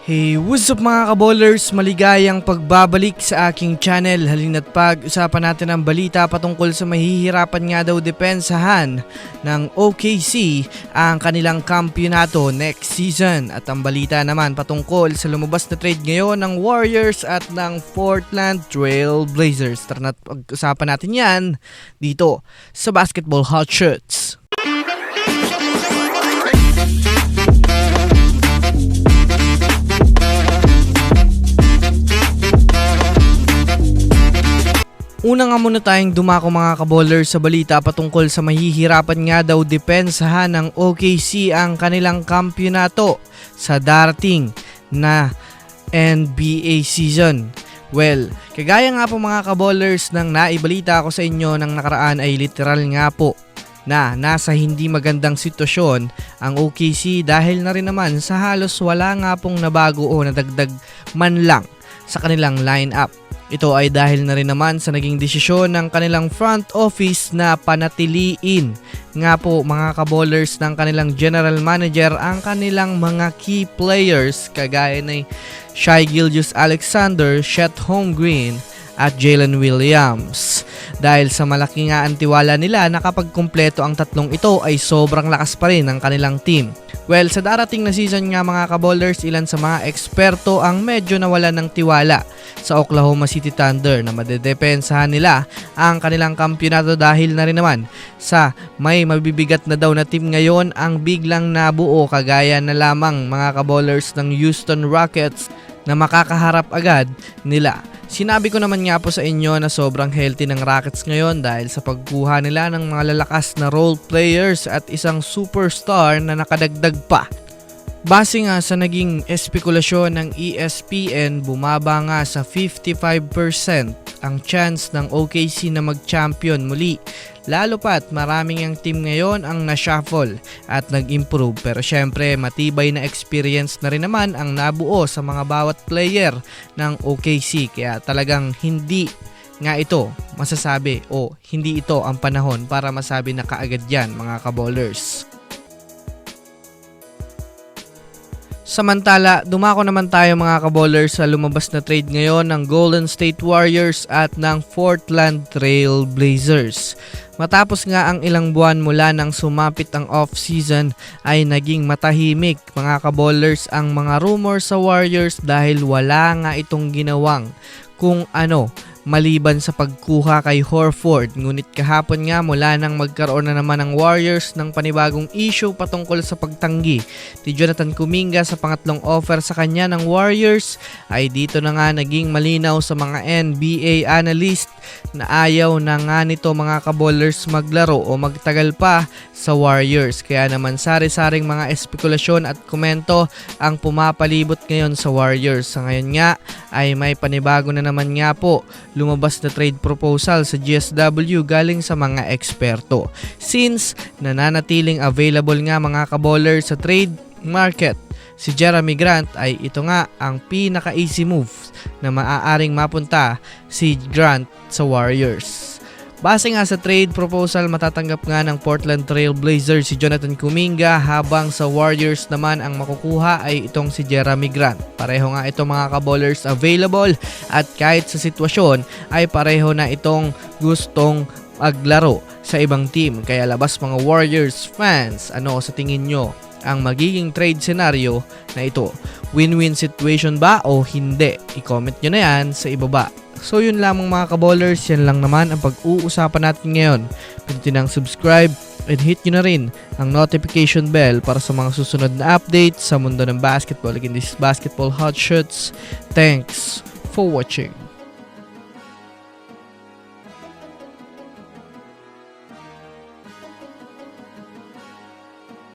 Hey, what's up mga kaballers? Maligayang pagbabalik sa aking channel. Halina't pag-usapan natin ang balita patungkol sa mahihirapan nga daw depensahan ng OKC ang kanilang kampyonato next season. At ang balita naman patungkol sa lumabas na trade ngayon ng Warriors at ng Portland Trail Blazers. Tara na't pag-usapan natin yan dito sa Basketball Hot Shots. Una nga muna tayong dumako mga kaballers sa balita patungkol sa mahihirapan nga daw depensahan ng OKC ang kanilang kampyonato sa darating na NBA season. Well, kagaya nga po mga kaballers ng naibalita ko sa inyo ng nakaraan ay literal nga po na nasa hindi magandang sitwasyon ang OKC dahil na rin naman sa halos wala nga pong nabago o nadagdag man lang sa kanilang lineup. Ito ay dahil na rin naman sa naging desisyon ng kanilang front office na panatiliin nga po mga kaballers ng kanilang general manager ang kanilang mga key players kagaya ni Shai Gilgeous Alexander, Chet Holmgren at Jalen Williams. Dahil sa malaki nga ang tiwala nila na kapag kumpleto ang tatlong ito ay sobrang lakas pa rin ng kanilang team. Well, sa darating na season nga mga kaballers, ilan sa mga eksperto ang medyo nawala ng tiwala sa Oklahoma City Thunder na madedepensahan nila ang kanilang kampyonato dahil na rin naman sa may mabibigat na daw na team ngayon ang biglang nabuo kagaya na lamang mga kaballers ng Houston Rockets na makakaharap agad nila. Sinabi ko naman nga po sa inyo na sobrang healthy ng Rockets ngayon dahil sa pagkuha nila ng mga lalakas na role players at isang superstar na nakadagdag pa. Base nga sa naging espekulasyon ng ESPN, bumaba nga sa 55% ang chance ng OKC na mag-champion muli. Lalo pat maraming ang team ngayon ang na-shuffle at nag-improve pero syempre matibay na experience na rin naman ang nabuo sa mga bawat player ng OKC kaya talagang hindi nga ito masasabi o hindi ito ang panahon para masabi na kaagad yan mga kaballers. Samantala, dumako naman tayo mga kaballers sa lumabas na trade ngayon ng Golden State Warriors at ng Portland Trail Blazers. Matapos nga ang ilang buwan mula nang sumapit ang off-season ay naging matahimik mga kaballers ang mga rumors sa Warriors dahil wala nga itong ginawang kung ano maliban sa pagkuha kay Horford. Ngunit kahapon nga mula nang magkaroon na naman ng Warriors ng panibagong issue patungkol sa pagtanggi ni Jonathan Kuminga sa pangatlong offer sa kanya ng Warriors ay dito na nga naging malinaw sa mga NBA analyst na ayaw na nga nito mga kaballers maglaro o magtagal pa sa Warriors. Kaya naman sari-saring mga espekulasyon at komento ang pumapalibot ngayon sa Warriors. Sa ngayon nga ay may panibago na naman nga po lumabas na trade proposal sa GSW galing sa mga eksperto. Since nananatiling available nga mga kaboller sa trade market, si Jeremy Grant ay ito nga ang pinaka-easy move na maaaring mapunta si Grant sa Warriors. Base nga sa trade proposal, matatanggap nga ng Portland Trail Blazers si Jonathan Kuminga habang sa Warriors naman ang makukuha ay itong si Jeremy Grant. Pareho nga itong mga kaballers available at kahit sa sitwasyon ay pareho na itong gustong maglaro sa ibang team. Kaya labas mga Warriors fans, ano sa tingin nyo ang magiging trade scenario na ito? Win-win situation ba o hindi? I-comment nyo na yan sa ibaba. So yun lamang mga kaballers, yan lang naman ang pag-uusapan natin ngayon. Pindutin ang subscribe and hit nyo na rin ang notification bell para sa mga susunod na updates sa mundo ng basketball. Again, this is Basketball Hot Shots. Thanks for watching.